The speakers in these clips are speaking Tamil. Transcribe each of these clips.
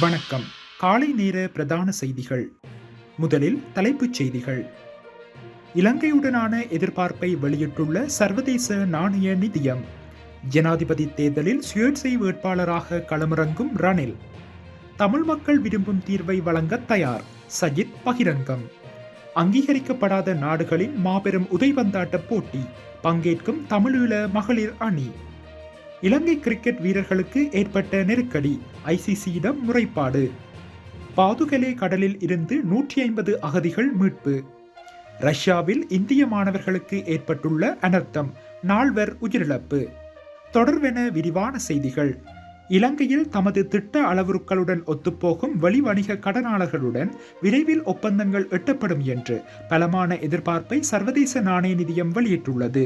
வணக்கம். காலை நேர பிரதான செய்திகள். முதலில் தலைப்புச் செய்திகள். இலங்கையுடனான எதிர்பார்ப்பை வெளியிட்டுள்ள சர்வதேச நாணய நிதியம். ஜனாதிபதி தேர்தலில் சுயேட்சை வேட்பாளராக களமிறங்கும் ரணில். தமிழ் மக்கள் விரும்பும் தீர்வை வழங்க தயார். சஜித் பகிரங்கம். அங்கீகரிக்கப்படாத நாடுகளின் மாபெரும் உதைபந்தாட்ட போட்டி. பங்கேற்கும் தமிழீழ மகளிர் அணி. இலங்கை கிரிக்கெட் வீரர்களுக்கு ஏற்பட்ட நெருக்கடி ஐசிசியிடம் முறைப்பாடு. பாதுகலே கடலில் இருந்து நூற்றி ஐம்பது அகதிகள் மீட்பு. ரஷ்யாவில் இந்திய மாணவர்களுக்கு ஏற்பட்டுள்ள அனர்த்தம் நால்வர் உயிரிழப்பு. தொடர்வென விரிவான செய்திகள். இலங்கையில் தமது திட்ட அளவுருக்களுடன் ஒத்துப்போகும் வெளிவணிக கடனாளர்களுடன் விரைவில் ஒப்பந்தங்கள் எட்டப்படும் என்று பலமான எதிர்பார்ப்பை சர்வதேச நாணய நிதியம் வெளியிட்டுள்ளது.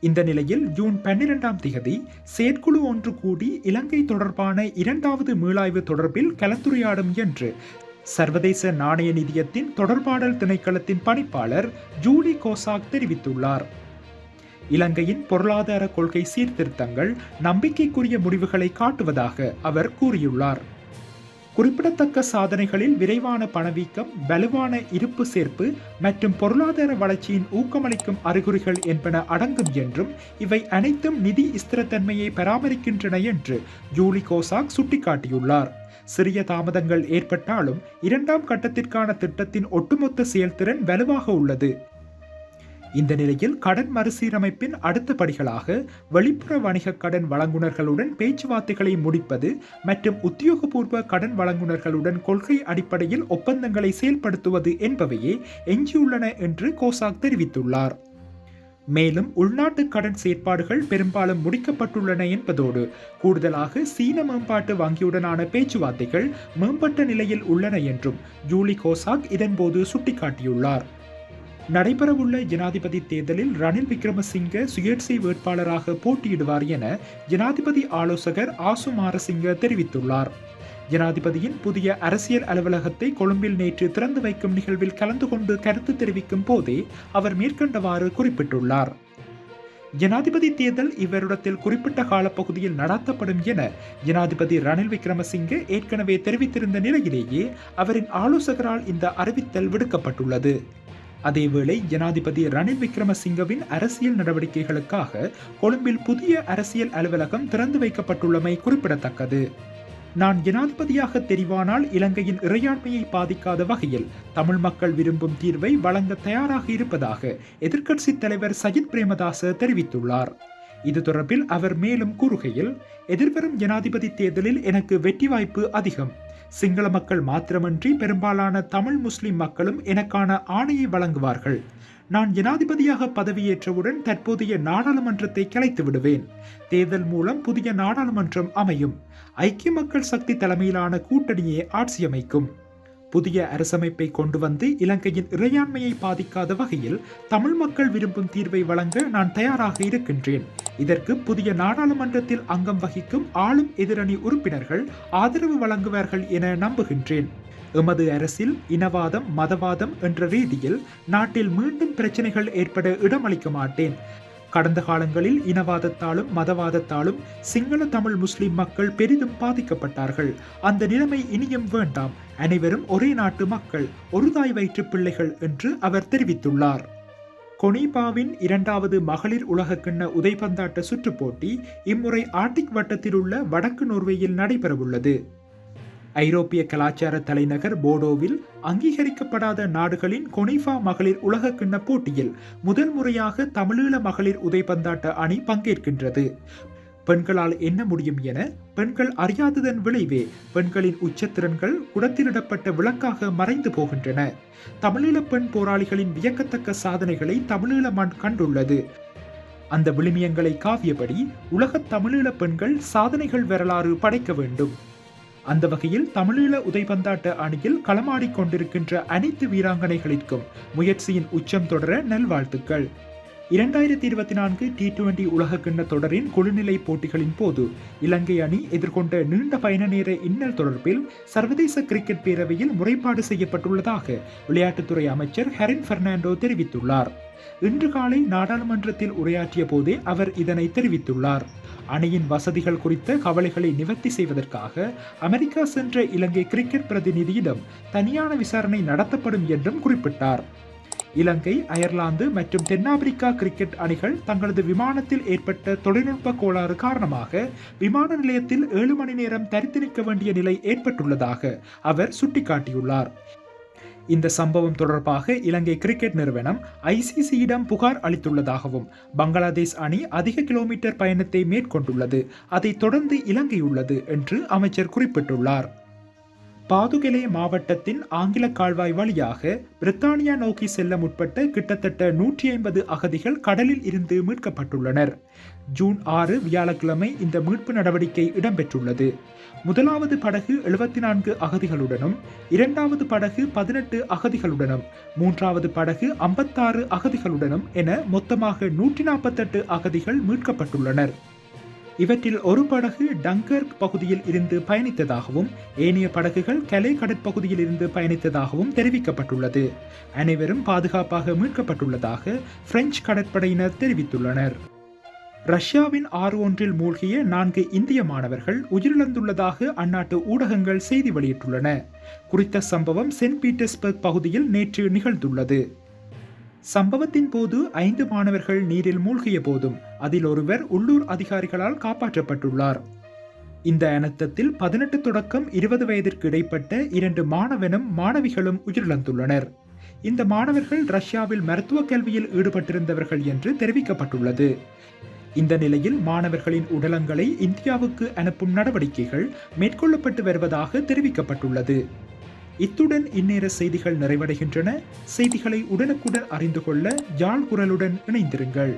இந்த நிலையில் ஜூன் பன்னிரெண்டாம் திகதி செயற்குழு ஒன்று கூடி இலங்கை தொடர்பான இரண்டாவது மீளாய்வு தொடர்பில் கலந்துரையாடும் என்று சர்வதேச நாணய நிதியத்தின் தொடர்பாடல் திணைக்களத்தின் பணிப்பாளர் ஜூலி கோசாக் தெரிவித்துள்ளார். இலங்கையின் பொருளாதார கொள்கை சீர்திருத்தங்கள் நம்பிக்கைக்குரிய முடிவுகளை காட்டுவதாக அவர் கூறியுள்ளார். குறிப்பிடத்தக்க சாதனைகளில் விரைவான பணவீக்கம் வலுவான இருப்பு சேர்ப்பு மற்றும் பொருளாதார வளர்ச்சியின் ஊக்கமளிக்கும் அறிகுறிகள் என்பன அடங்கும் என்றும் இவை அனைத்தும் நிதி ஸ்திரத்தன்மையை பராமரிக்கின்றன என்று ஜூலி கோசாக் சுட்டிக்காட்டியுள்ளார். சிறிய தாமதங்கள் ஏற்பட்டாலும் இரண்டாம் கட்டத்திற்கான திட்டத்தின் ஒட்டுமொத்த செயல்திறன் வலுவாக உள்ளது. இந்த நிலையில் கடன் மறுசீரமைப்பின் அடுத்த படிகளாக வெளிப்புற வணிக கடன் வழங்குனர்களுடன் பேச்சுவார்த்தைகளை முடிப்பது மற்றும் உத்தியோகபூர்வ கடன் வழங்குனர்களுடன் கொள்கை அடிப்படையில் ஒப்பந்தங்களை செயல்படுத்துவது என்பவையே எஞ்சியுள்ளன என்று கோசாக் தெரிவித்துள்ளார். மேலும் உள்நாட்டு கடன் செயற்பாடுகள் பெரும்பாலும் முடிக்கப்பட்டுள்ளன என்பதோடு கூடுதலாக சீன மேம்பாட்டு வங்கியுடனான பேச்சுவார்த்தைகள் மேம்பட்ட நிலையில் உள்ளன என்றும் ஜூலி கோசாக் இதன்போது சுட்டிக்காட்டியுள்ளார். நடைபெறவுள்ள ஜனாதிபதி தேர்தலில் ரணில் விக்ரமசிங்க சுயேட்சை வேட்பாளராக போட்டியிடுவார் என ஜனாதிபதி ஆலோசகர் ஆசு மாரசிங்க தெரிவித்துள்ளார். ஜனாதிபதியின் புதிய அரசியல் அலுவலகத்தை கொழும்பில் நேற்று திறந்து வைக்கும் நிகழ்வில் கலந்து கொண்டு கருத்து தெரிவிக்கும் போதே அவர் மேற்கண்டவாறு குறிப்பிட்டுள்ளார். ஜனாதிபதி தேர்தல் இவ்வருடத்தில் குறிப்பிட்ட காலப்பகுதியில் நடத்தப்படும் என ஜனாதிபதி ரணில் விக்ரமசிங்கே ஏற்கனவே தெரிவித்திருந்த நிலையிலேயே அவரின் ஆலோசகரால் இந்த அறிவித்தல் விடுக்கப்பட்டுள்ளது. அதேவேளை ஜனாதிபதி ரணில் விக்ரமசிங்கவின் அரசியல் நடவடிக்கைகளுக்காக கொழும்பில் புதிய அரசியல் அலுவலகம் திறந்து வைக்கப்பட்டுள்ளமை குறிப்பிடத்தக்கது. நான் ஜனாதிபதியாக தெரிவானால் இலங்கையின் இறையாண்மையை பாதிக்காத வகையில் தமிழ் மக்கள் விரும்பும் தீர்வை வழங்க தயாராக இருப்பதாக எதிர்க்கட்சித் தலைவர் சஜித் பிரேமதாச தெரிவித்துள்ளார். இது தொடர்பில் அவர் மேலும் கூறுகையில் எதிர்வரும் ஜனாதிபதி தேர்தலில் எனக்கு வெற்றி வாய்ப்பு அதிகம். சிங்கள மக்கள் மாத்திரமன்றி பெரும்பாலான தமிழ் முஸ்லிம் மக்களும் எனக்கான ஆணையை வழங்குவார்கள். நான் ஜனாதிபதியாக பதவியேற்றவுடன் தற்போதைய நாடாளுமன்றத்தை கலைத்து விடுவேன். தேர்தல் மூலம் புதிய நாடாளுமன்றம் அமையும். ஐக்கிய மக்கள் சக்தி தலைமையிலான கூட்டணியே ஆட்சியமைக்கும் புதிய அரசமைப்பை கொண்டு வந்து இலங்கையின் இறையாண்மையை பாதிக்காத வகையில் தமிழ் மக்கள் விரும்பும் தீர்வை வழங்க நான் தயாராக இருக்கின்றேன். இதற்கு புதிய நாடாளுமன்றத்தில் அங்கம் வகிக்கும் ஆளும் எதிரணி உறுப்பினர்கள் ஆதரவு வழங்குவார்கள் என நம்புகின்றேன். எமது அரசில் இனவாதம் மதவாதம் என்ற ரீதியில் நாட்டில் மீண்டும் பிரச்சனைகள் ஏற்பட இடமளிக்க மாட்டேன். கடந்த காலங்களில் இனவாதத்தாலும் மதவாதத்தாலும் சிங்கள தமிழ் முஸ்லிம் மக்கள் பெரிதும் பாதிக்கப்பட்டார்கள். அந்த நிலைமை இனியும் வேண்டாம். அனைவரும் ஒரே நாட்டு மக்கள் ஒரு தாய் வயிற்று பிள்ளைகள் என்று அவர் தெரிவித்துள்ளார். கொனிபாவின் இரண்டாவது மகளிர் உலகக்கிண்ண உதைபந்தாட்ட சுற்றுப்போட்டி இம்முறை ஆர்டிக் வட்டத்தில் உள்ள வடக்கு நோர்வேயில் நடைபெறவுள்ளது. ஐரோப்பிய கலாச்சார தலைநகர் போடோவில் அங்கீகரிக்கப்படாத நாடுகளின் கொனிஃபா மகளிர் உலக கிண்ண போட்டியில் முதல் முறையாக தமிழீழ மகளிர் உதைபந்தாட்ட அணி பங்கேற்கின்றது. பெண்களால் என்ன முடியும் என பெண்கள் அறியாததன் விளைவே பெண்களின் உச்சத்திறன்கள் குடத்திலிடப்பட்ட விளக்காக மறைந்து போகின்றன. தமிழீழ பெண் போராளிகளின் வியக்கத்தக்க சாதனைகளை தமிழீழ மண் கண்டுள்ளது. அந்த விளிமியங்களை காவியபடி உலகத் தமிழீழ பெண்கள் சாதனைகள் வரலாறு படைக்க வேண்டும். அந்த வகையில் தமிழீழ உதைபந்தாட்ட அணியில் களமாடிக் கொண்டிருக்கின்ற அனைத்து வீராங்கனைகளிற்கும் முயற்சியின் உச்சம் தொடர நல்வாழ்த்துக்கள். இரண்டாயிரத்தி இருபத்தி நான்கு டி டுவெண்டி உலகக்கிண்ண தொடரின் குழுநிலை போட்டிகளின் போது இலங்கை அணி எதிர்கொண்ட நீண்ட பயண நேர இன்னல் தொடர்பில் சர்வதேச கிரிக்கெட் பேரவையில் முறைப்பாடு செய்யப்பட்டுள்ளதாக விளையாட்டுத்துறை அமைச்சர் ஹெரின் பெர்னாண்டோ தெரிவித்துள்ளார். இன்று காலை நாடாளுமன்றத்தில் உரையாற்றிய போதே அவர் இதனை தெரிவித்துள்ளார். அணியின் வசதிகள் குறித்த கவலைகளை நிவர்த்தி செய்வதற்காக அமெரிக்கா சென்ற இலங்கை கிரிக்கெட் பிரதிநிதியிடம் தனியான விசாரணை நடத்தப்படும் என்றும் குறிப்பிட்டார். இலங்கை அயர்லாந்து மற்றும் தென்னாப்பிரிக்கா கிரிக்கெட் அணிகள் தங்களது விமானத்தில் ஏற்பட்ட தொழில்நுட்ப கோளாறு காரணமாக விமான நிலையத்தில் ஏழு மணி நேரம் தரித்து நிற்க வேண்டிய நிலை ஏற்பட்டுள்ளதாக அவர் சுட்டிக்காட்டியுள்ளார். இந்த சம்பவம் தொடர்பாக இலங்கை கிரிக்கெட் நிறுவனம் ஐசிசியிடம் புகார் அளித்துள்ளதாகவும் பங்களாதேஷ் அணி அதிக கிலோமீட்டர் பயணத்தை மேற்கொண்டுள்ளது அதைத் தொடர்ந்து இலங்கை உள்ளது என்று அமைச்சர் குறிப்பிட்டுள்ளார். பாதுகெலே மாவட்டத்தின் ஆங்கில கால்வாய் வழியாக பிரித்தானியா நோக்கி செல்ல முற்பட்ட கிட்டத்தட்ட நூற்றி ஐம்பது அகதிகள் கடலில் இருந்து மீட்கப்பட்டுள்ளனர். ஜூன் ஆறு வியாழக்கிழமை இந்த மீட்பு நடவடிக்கை இடம்பெற்றுள்ளது. முதலாவது படகு எழுபத்தி நான்கு அகதிகளுடனும் இரண்டாவது படகு பதினெட்டு அகதிகளுடனும் மூன்றாவது படகு ஐம்பத்தாறு அகதிகளுடனும் என மொத்தமாக நூற்றி நாற்பத்தெட்டு அகதிகள் மீட்கப்பட்டுள்ளனர். இவற்றில் ஒரு படகு டங்கர்க் பகுதியில் இருந்து பயணித்ததாகவும் ஏனைய படகுகள் கலை கடற்பகுதியில் இருந்து பயணித்ததாகவும் தெரிவிக்கப்பட்டுள்ளது. அனைவரும் பாதுகாப்பாக மீட்கப்பட்டுள்ளதாக பிரெஞ்சு கடற்படையினர் தெரிவித்துள்ளனர். ரஷ்யாவின் ஆறு ஒன்றில் மூழ்கிய நான்கு இந்திய மாணவர்கள் உயிரிழந்துள்ளதாக அந்நாட்டு ஊடகங்கள் செய்தி வெளியிட்டுள்ளன. குறித்த சம்பவம் சென்ட் பீட்டர்ஸ்பர்க் பகுதியில் நேற்று நிகழ்ந்துள்ளது. சம்பவத்தின் போது ஐந்து மாணவர்கள் நீரில் மூழ்கிய போதும் அதில் ஒருவர் உள்ளூர் அதிகாரிகளால் காப்பாற்றப்பட்டுள்ளார். இந்த அனர்த்தத்தில் பதினெட்டு தொடக்கம் இருபது வயதிற்கு இடைப்பட்ட இரண்டு மாணவனும் மாணவிகளும் உயிரிழந்துள்ளனர். இந்த மாணவர்கள் ரஷ்யாவில் மருத்துவ கல்வியில் ஈடுபட்டிருந்தவர்கள் என்று தெரிவிக்கப்பட்டுள்ளது. இந்த நிலையில் மாணவர்களின் உடலங்களை இந்தியாவுக்கு அனுப்பும் நடவடிக்கைகள் மேற்கொள்ளப்பட்டு வருவதாக தெரிவிக்கப்பட்டுள்ளது. இத்துடன் இந்நேர செய்திகள் நிறைவடைகின்றன. செய்திகளை உடனுக்குடன் அறிந்து கொள்ள யாழ் குரலுடன் இணைந்திருங்கள்.